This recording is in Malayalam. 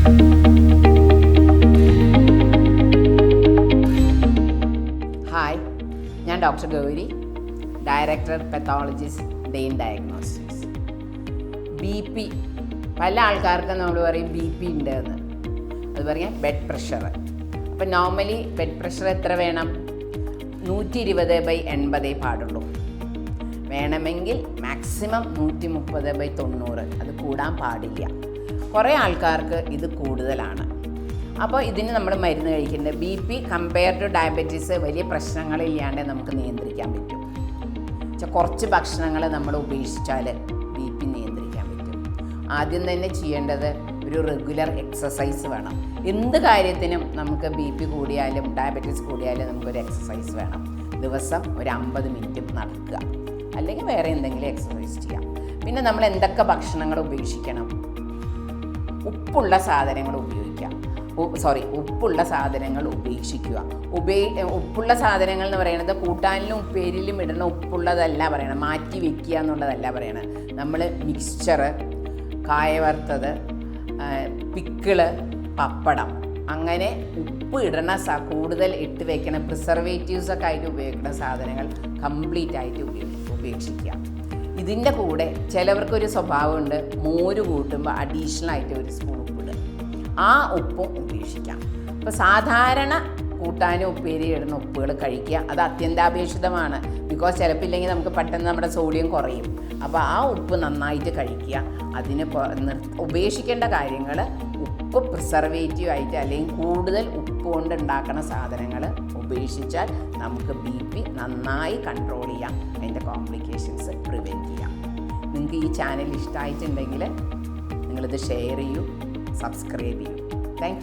ഹായ് ഞാൻ doctor Gauri director pathologist Dane diagnostics B P പല ആൾക്കാർക്കും നമ്മൾ പറയും ബി പി ഉണ്ട് എന്ന് അത് പറയാം ബെഡ് പ്രഷർ അപ്പം നോർമലി ബെഡ് പ്രഷർ എത്ര വേണം? നൂറ്റി ഇരുപത് ബൈ എൺപതേ പാടുള്ളൂ. വേണമെങ്കിൽ മാക്സിമം നൂറ്റി മുപ്പത് ബൈ തൊണ്ണൂറ്. അത് കൂടാൻ പാടില്ല. കുറേ ആൾക്കാർക്ക് ഇത് കൂടുതലാണ്. അപ്പോൾ ഇതിന് നമ്മൾ മരുന്ന് കഴിക്കുന്നത് B P compare to diabetes വലിയ പ്രശ്നങ്ങളില്ലാണ്ട് നമുക്ക് നിയന്ത്രിക്കാൻ പറ്റും. കുറച്ച് ഭക്ഷണങ്ങൾ നമ്മൾ ഉപേക്ഷിച്ചാൽ ബി പി നിയന്ത്രിക്കാൻ പറ്റും. ആദ്യം തന്നെ ചെയ്യേണ്ടത് ഒരു റെഗുലർ എക്സസൈസ് വേണം. എന്ത് കാര്യത്തിനും നമുക്ക് ബി പി കൂടിയാലും ഡയബറ്റീസ് കൂടിയാലും നമുക്കൊരു എക്സസൈസ് വേണം. ദിവസം ഒരു അമ്പത് മിനിറ്റ് നടക്കുക. അല്ലെങ്കിൽ വേറെ എന്തെങ്കിലും എക്സസൈസ് ചെയ്യാം. പിന്നെ നമ്മൾ എന്തൊക്കെ ഭക്ഷണങ്ങൾ ഉപേക്ഷിക്കണം? ഉപ്പുള്ള സാധനങ്ങൾ ഉപയോഗിക്കാം സോറി ഉപ്പുള്ള സാധനങ്ങൾ ഉപേക്ഷിക്കുക. ഉപേ ഉപ്പുള്ള സാധനങ്ങൾ എന്ന് പറയുന്നത് കൂട്ടാനിലും ഉപ്പേരിലും ഇടുന്ന ഉപ്പുള്ളതല്ല പറയണം മാറ്റി വെക്കുക എന്നുള്ളതല്ല പറയണത്. നമ്മൾ മിക്സ്ചറ് കായവറുത്തത് പിക്കിൾ പപ്പടം. അങ്ങനെ ഉപ്പ് ഇടണ കൂടുതൽ ഇട്ട് വെക്കണ പ്രിസർവേറ്റീവ്സൊക്കെ ആയിട്ട് ഉപയോഗിക്കുന്ന സാധനങ്ങൾ കംപ്ലീറ്റ് ആയിട്ട് ഉപയോഗി ഉപേക്ഷിക്കുക. ഇതിന്റെ കൂടെ ചിലവർക്കൊരു സ്വഭാവമുണ്ട് മോര് കൂട്ടുമ്പോൾ അഡീഷണൽ ആയിട്ട് ഒരു സ്പൂൺ ഉപ്പിടുക ആ ഉപ്പും ഉപേക്ഷിക്കാം. അപ്പോൾ സാധാരണ കൂട്ടാനും ഉപ്പേരി ഇടുന്ന ഉപ്പുകൾ കഴിക്കുക അത് അത്യന്താപേക്ഷിതമാണ്. ബിക്കോസ് ചിലപ്പോൾ ഇല്ലെങ്കിൽ നമുക്ക് പെട്ടെന്ന് നമ്മുടെ സോഡിയം കുറയും. അപ്പോൾ ആ ഉപ്പ് നന്നായിട്ട് കഴിക്കുക. അതിന് ഉപേക്ഷിക്കേണ്ട കാര്യങ്ങൾ ഉപ്പ് പ്രിസർവേറ്റീവ് ആയിട്ട് അല്ലെങ്കിൽ കൂടുതൽ ഉപ്പ് കൊണ്ട് ഉണ്ടാക്കുന്ന സാധനങ്ങൾ ഉപേക്ഷിച്ചാൽ നമുക്ക് ബി പി നന്നായി കൺട്രോൾ ചെയ്യാം. അതിന്റെ കോംപ്ലിക്കേഷൻസ് ഈ ചാനൽ ഇഷ്ടമായിട്ടുണ്ടെങ്കിൽ നിങ്ങളിത് ഷെയർ ചെയ്യൂ സബ്സ്ക്രൈബ് ചെയ്യൂ. താങ്ക്